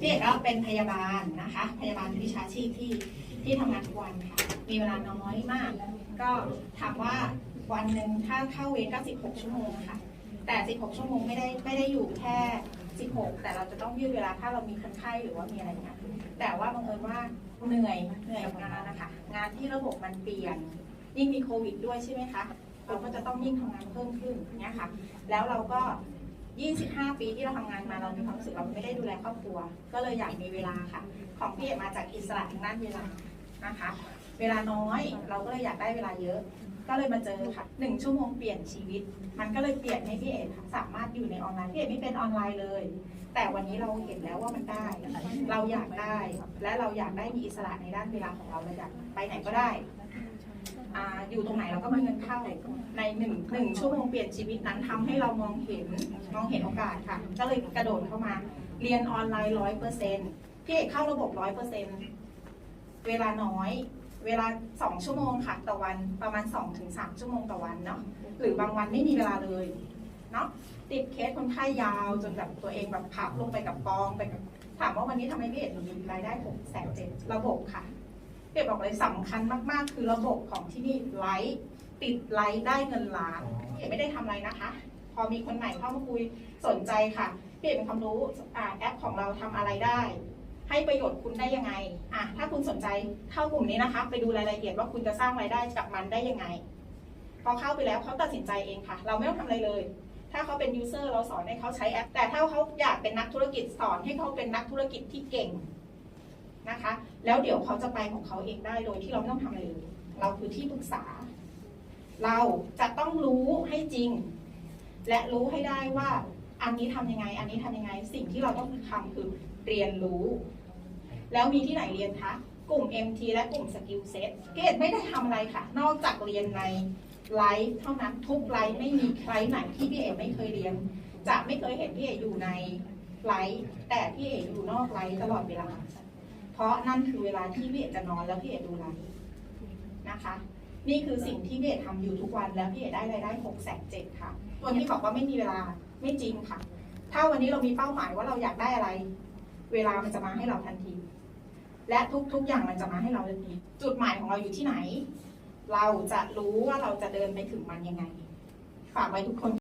พี่เอกก็เป็นพยาบาลนะคะ พยาบาลวิชาชีพที่ที่ทำงานทุกวันค่ะ มีเวลาน้อยมาก ก็ถามว่าวันหนึ่งถ้าเข้าเวรก็16 ชั่วโมงค่ะ แต่ 16 ชั่วโมงไม่ได้ไม่ได้อยู่แค่ 16 แต่เราจะต้องยืดเวลาถ้าเรามีคนไข้หรือว่ามีอะไรเงี้ยแต่ว่าบังเอิญว่าเหนื่อยเหนื่อยกับงานนะคะ งานที่ระบบมันเปลี่ยน ยิ่งมีโควิดด้วยใช่ไหมคะเราก็จะต้องยิ่งทำงานเพิ่มขึ้นเนี้ยค่ะ แล้วเราก็ 25 ปีที่เราทำงานมาเรามีความรู้สึกเราไม่ได้ดูแลครอบครัว ก็เลยอยากมีเวลาค่ะ ของพี่เอกมาจากอิสระทางด้านเวลานะคะ เวลาน้อยเราก็เลยอยากได้เวลาเยอะ ก็เลยมาเจอค่ะหนึ่งชั่วโมงเปลี่ยนชีวิต มันก็เลยเปลี่ยนให้พี่เอกสามารถอยู่ในออนไลน์พี่เอกไม่เป็นออนไลน์เลย แต่วันนี้เราเห็นแล้วว่ามันได้ เราอยากได้ และเราอยากได้มีอิสระในด้านเวลาของเราเราอยากไปไหนก็ได้ อาอยู่ตรงไหนเราก็มีเงินเข้าในหนึ่งหนึ่งชั่วโมงเปลี่ยนชีวิตนั้นทำให้เรามองเห็นมองเห็นโอกาสค่ะ ก็เลยกระโดดเข้ามา เรียนออนไลน์ร้อยเปอร์เซ็นต์พี่เอกเข้าระบบร้อยเปอร์เซ็นต์เวลาน้อย เวลาสองชั่วโมงค่ะต่อวันประมาณสองถึงสามชั่วโมงต่อวันเนาะหรือบางวันไม่มีเวลาเลยเนาะติดเคสคนไข้ยาวจนแบบตัวเองแบบพับลงไปกับกองไปกับถามว่าวันนี้ทำไมพี่เอกถึงมีรายได้หกแสนเจ็ดระบบค่ะ เอกบอกเลยสำคัญมากๆ คือระบบของที่นี่ไลฟ์ติดไลฟ์ได้เงินล้านพี่เอกไม่ได้ทำอะไรนะคะ พอมีคนใหม่เข้ามาคุยสนใจค่ะพี่เอกเป็นความรู้อ่าแอปของเราทำอะไรได้ ให้ประโยชน์คุณได้ยังไงอะถ้าคุณสนใจเข้ากลุ่มนี้นะคะ ไปดูรายละเอียดว่าคุณจะสร้างรายได้กับมันได้ยังไงพอเข้าไปแล้วเขาตัดสินใจเองค่ะ เราไม่ต้องทำอะไรเลย ถ้าเขาเป็นยูเซอร์เราสอนให้เขาใช้แอป แต่ถ้าเขาอยากเป็นนักธุรกิจสอนให้เขาเป็นนักธุรกิจที่เก่ง นะคะ แล้วเดี๋ยวเขาจะไปของเขาเองได้โดยที่เราไม่ต้องทำอะไรเลย เราคือที่ปรึกษา เราจะต้องรู้ให้จริง และรู้ให้ได้ว่าอันนี้ทำยังไง อันนี้ทำยังไง สิ่งที่เราต้องทำคือเรียนรู้ แล้วมีที่ไหนเรียนคะ กลุ่ม MT และกลุ่มสกิลเซ็ตเกดไม่ได้ทำอะไรค่ะ นอกจากเรียนในไลฟ์เท่านั้นทุกไลฟ์ไม่มีใครไหนที่พี่เอกไม่เคยเรียน จะไม่เคยเห็นพี่เอกอยู่ในไลฟ์แต่พี่เอกอยู่นอกไลฟ์ตลอดเวลา ราะนั่นคือเวลาที่พี่เอกจะนอนแล้วพี่เอกดูไลฟ์นะคะ นี่คือสิ่งที่พี่เอกทำอยู่ทุกวันแล้วพี่เอกได้รายได้หกแสนเจ็ดค่ะตัวที่บอกว่าไม่มีเวลาไม่จริงค่ะ ถ้าวันนี้เรามีเป้าหมายว่าเราอยากได้อะไร เวลามันจะมาให้เราทันที และทุกๆอย่างมันจะมาให้เราทันที จุดหมายของเราอยู่ที่ไหน เราจะรู้ว่าเราจะเดินไปถึงมันยังไง ฝากไว้ทุกคน